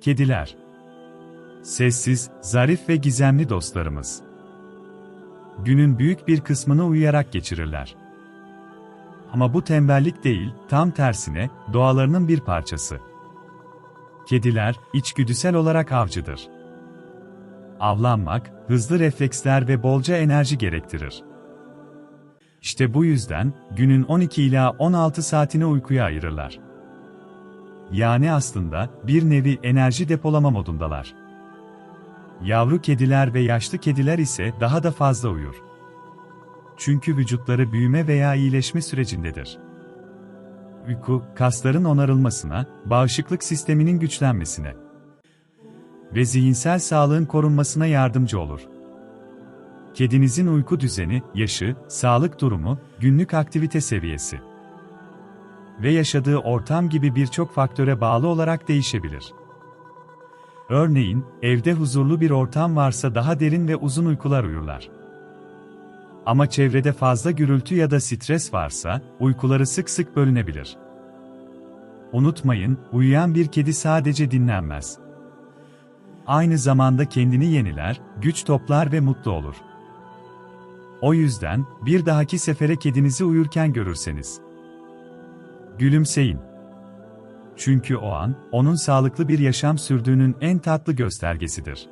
Kediler. Sessiz, zarif ve gizemli dostlarımız. Günün büyük bir kısmını uyuyarak geçirirler. Ama bu tembellik değil, tam tersine, doğalarının bir parçası. Kediler, içgüdüsel olarak avcıdır. Avlanmak, hızlı refleksler ve bolca enerji gerektirir. İşte bu yüzden, günün 12 ila 16 saatini uykuya ayırırlar. Yani aslında, bir nevi enerji depolama modundalar. Yavru kediler ve yaşlı kediler ise daha da fazla uyur. Çünkü vücutları büyüme veya iyileşme sürecindedir. Uyku, kasların onarılmasına, bağışıklık sisteminin güçlenmesine ve zihinsel sağlığın korunmasına yardımcı olur. Kedinizin uyku düzeni, yaşı, sağlık durumu, günlük aktivite seviyesi ve yaşadığı ortam gibi birçok faktöre bağlı olarak değişebilir. Örneğin, evde huzurlu bir ortam varsa daha derin ve uzun uykular uyurlar. Ama çevrede fazla gürültü ya da stres varsa, uykuları sık sık bölünebilir. Unutmayın, uyuyan bir kedi sadece dinlenmez. Aynı zamanda kendini yeniler, güç toplar ve mutlu olur. O yüzden, bir dahaki sefere kedinizi uyurken görürseniz, gülümseyin. Çünkü o an, onun sağlıklı bir yaşam sürdüğünün en tatlı göstergesidir.